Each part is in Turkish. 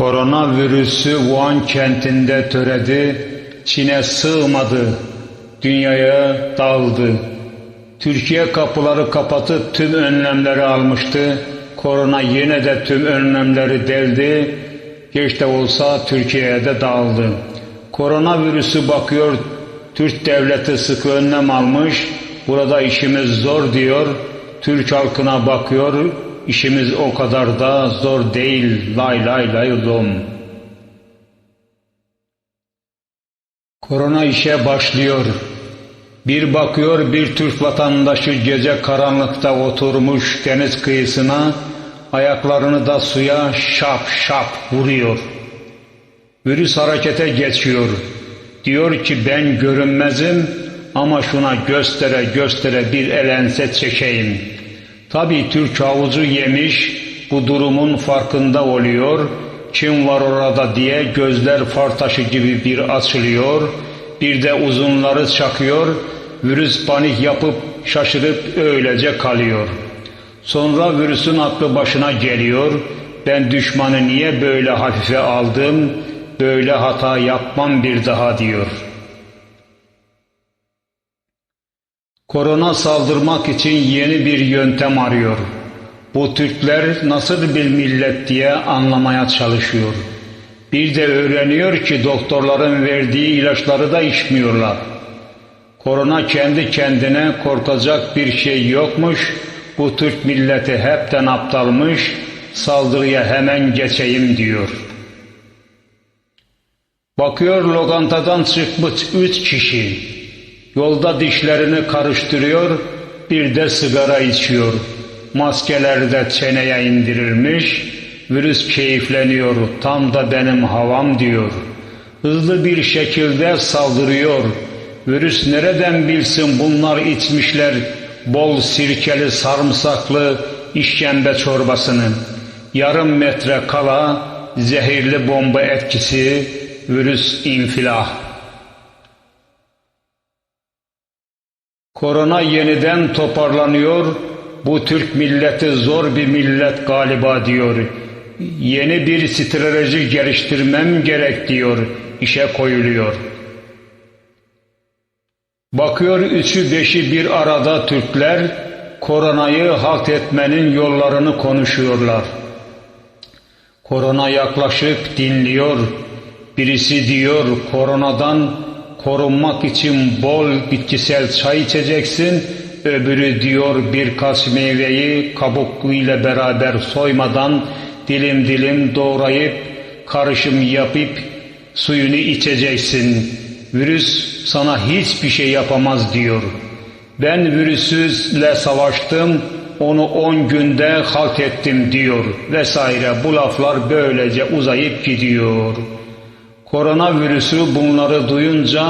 Koronavirüsü Wuhan kentinde töredi, Çin'e sığmadı, dünyaya dağıldı. Türkiye kapıları kapatıp tüm önlemleri almıştı. Korona yine de tüm önlemleri deldi. Geç de olsa Türkiye'ye de dağıldı. Koronavirüsü bakıyor, Türk devleti sıkı önlem almış. Burada işimiz zor diyor. Türk halkına bakıyor, işimiz o kadar da zor değil. Lay lay lay. Korona işe başlıyor. Bir bakıyor bir Türk vatandaşı gece karanlıkta oturmuş deniz kıyısına, ayaklarını da suya şap şap vuruyor. Virüs harekete geçiyor. Diyor ki ben görünmezim ama şuna göstere göstere bir elense çekeyim. Tabi Türk havuzu yemiş bu durumun farkında oluyor. Kim var orada diye gözler far taşı gibi bir açılıyor. Bir de uzunları çakıyor. Virüs panik yapıp şaşırıp öylece kalıyor. Sonra virüsün aklı başına geliyor. Ben düşmanı niye böyle hafife aldım? Böyle hata yapmam bir daha diyor. Korona saldırmak için yeni bir yöntem arıyor. Bu Türkler nasıl bir millet diye anlamaya çalışıyor. Bir de öğreniyor ki doktorların verdiği ilaçları da içmiyorlar. Korona kendi kendine korkacak bir şey yokmuş. Bu Türk milleti hepten aptalmış. Saldırıya hemen geçeyim diyor. Bakıyor lokantadan çıkmış üç kişi. Yolda dişlerini karıştırıyor, bir de sigara içiyor. Maskeler de çeneye indirilmiş, virüs keyifleniyor, tam da benim havam diyor. Hızlı bir şekilde saldırıyor. Virüs nereden bilsin bunlar içmişler bol sirkeli sarımsaklı işkembe çorbasını. Yarım metre kala zehirli bomba etkisi, virüs infilah. Korona yeniden toparlanıyor. Bu Türk milleti zor bir millet galiba diyor. Yeni bir strateji geliştirmem gerek diyor. İşe koyuluyor. Bakıyor üçü beşi bir arada Türkler koronayı halt etmenin yollarını konuşuyorlar. Korona yaklaşıp dinliyor. Birisi diyor koronadan korunmak için bol bitkisel çay içeceksin. Öbürü diyor birkaç meyveyi kabukluğuyla beraber soymadan dilim dilim doğrayıp karışım yapıp suyunu içeceksin. Virüs sana hiçbir şey yapamaz diyor. Ben virüsüzle savaştım, onu on günde halt ettim diyor vesaire. Bu laflar böylece uzayıp gidiyor. Koronavirüsü bunları duyunca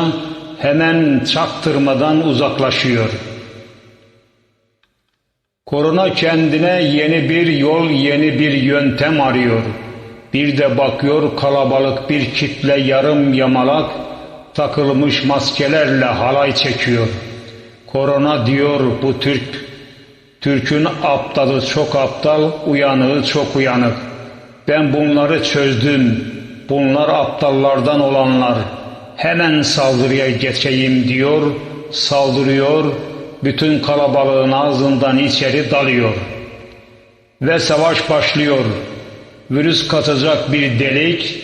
hemen çaktırmadan uzaklaşıyor. Korona kendine yeni bir yol, yeni bir yöntem arıyor. Bir de bakıyor kalabalık bir kitle yarım yamalak takılmış maskelerle halay çekiyor. Korona diyor bu Türk, Türk'ün aptalı çok aptal, uyanığı çok uyanık. Ben bunları çözdüm. Bunlar aptallardan olanlar. Hemen saldırıya geçeyim diyor, saldırıyor, bütün kalabalığın ağzından içeri dalıyor. Ve savaş başlıyor. Virüs katacak bir delik,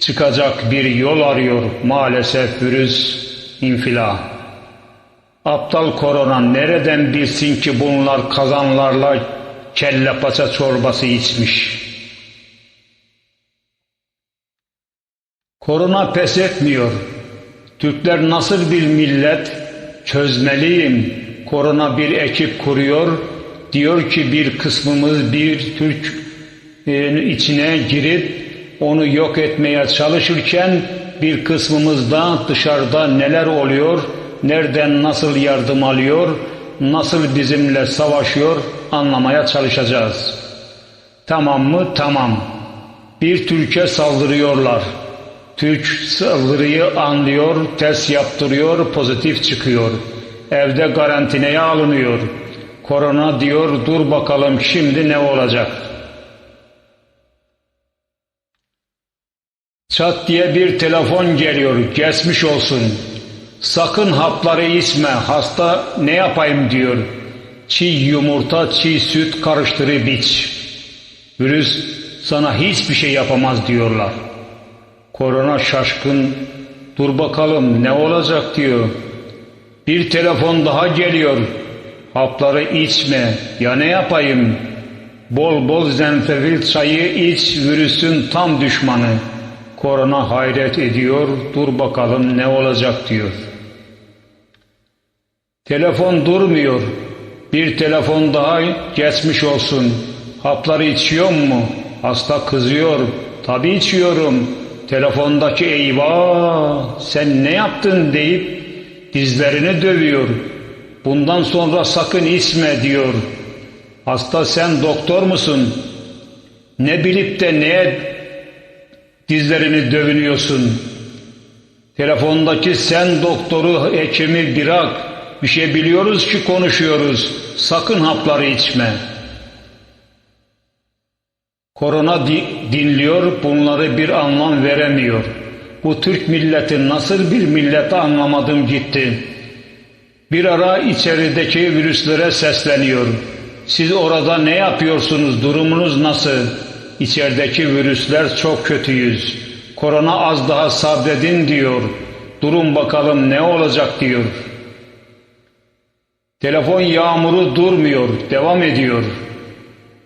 çıkacak bir yol arıyor maalesef virüs infila. Aptal korona nereden bilsin ki bunlar kazanlarla kelle paça çorbası içmiş. Korona pes etmiyor. Türkler nasıl bir millet çözmeliyim. Korona bir ekip kuruyor. Diyor ki bir kısmımız bir Türk e, içine girip onu yok etmeye çalışırken bir kısmımız da dışarıda neler oluyor, nereden nasıl yardım alıyor, nasıl bizimle savaşıyor anlamaya çalışacağız. Tamam mı? Tamam. Bir Türkiye saldırıyorlar. Türk saldırıyı anlıyor, test yaptırıyor, pozitif çıkıyor. Evde karantinaya alınıyor. Korona diyor dur bakalım şimdi ne olacak?'' Çat diye bir telefon geliyor. Geçmiş olsun. Sakın hapları içme. Hasta ne yapayım diyor. Çiğ yumurta, çiğ süt karıştırıp iç. Virüs sana hiçbir şey yapamaz diyorlar. Korona şaşkın. Dur bakalım ne olacak diyor. Bir telefon daha geliyor. Hapları içme. Ya ne yapayım? Bol bol zenfevil çayı iç virüsün tam düşmanı. Korona hayret ediyor. Dur bakalım ne olacak diyor. Telefon durmuyor. Bir telefon daha geçmiş olsun. Hapları içiyor mu? Hasta kızıyor. Tabii içiyorum. Telefondaki eyvah sen ne yaptın deyip dizlerini dövüyor. Bundan sonra sakın içme diyor. Hasta sen doktor musun? Ne bilip de neye dizlerini dövünüyorsun? Telefondaki sen doktoru, hekimi bırak. Bir şey biliyoruz ki konuşuyoruz. Sakın hapları içme. Korona di- dinliyor, bunları bir anlam veremiyor. Bu Türk milleti nasıl bir millet anlamadım gitti. Bir ara içerideki virüslere sesleniyor. Siz orada ne yapıyorsunuz, durumunuz nasıl? İçerideki virüsler çok kötüyüz. Korona az daha sabredin diyor. Durun bakalım ne olacak diyor. Telefon yağmuru durmuyor, devam ediyor.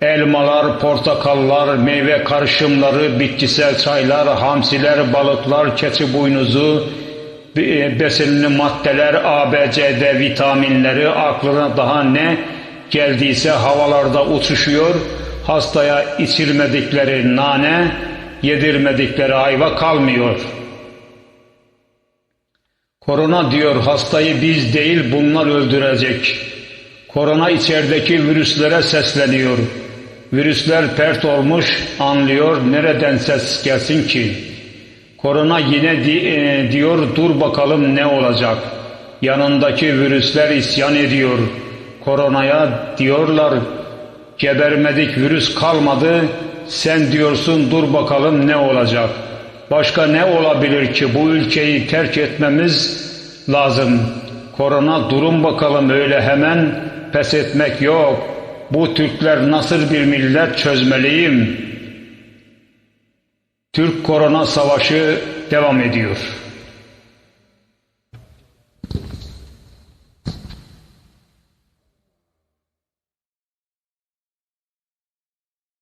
Elmalar, portakallar, meyve karışımları, bitkisel çaylar, hamsiler, balıklar, keçi boynuzu, be- besinli maddeler, ABCD vitaminleri, aklına daha ne geldiyse havalarda uçuşuyor. Hastaya içirmedikleri nane, yedirmedikleri ayva kalmıyor. Korona diyor hastayı biz değil bunlar öldürecek. Korona içerideki virüslere sesleniyor. Virüsler pert olmuş, anlıyor, nereden ses gelsin ki? Korona yine di- e, diyor, dur bakalım ne olacak? Yanındaki virüsler isyan ediyor. Koronaya diyorlar, gebermedik virüs kalmadı, sen diyorsun dur bakalım ne olacak? Başka ne olabilir ki bu ülkeyi terk etmemiz lazım. Korona durun bakalım öyle hemen pes etmek yok. Bu Türkler nasıl bir millet çözmeliyim. Türk korona savaşı devam ediyor.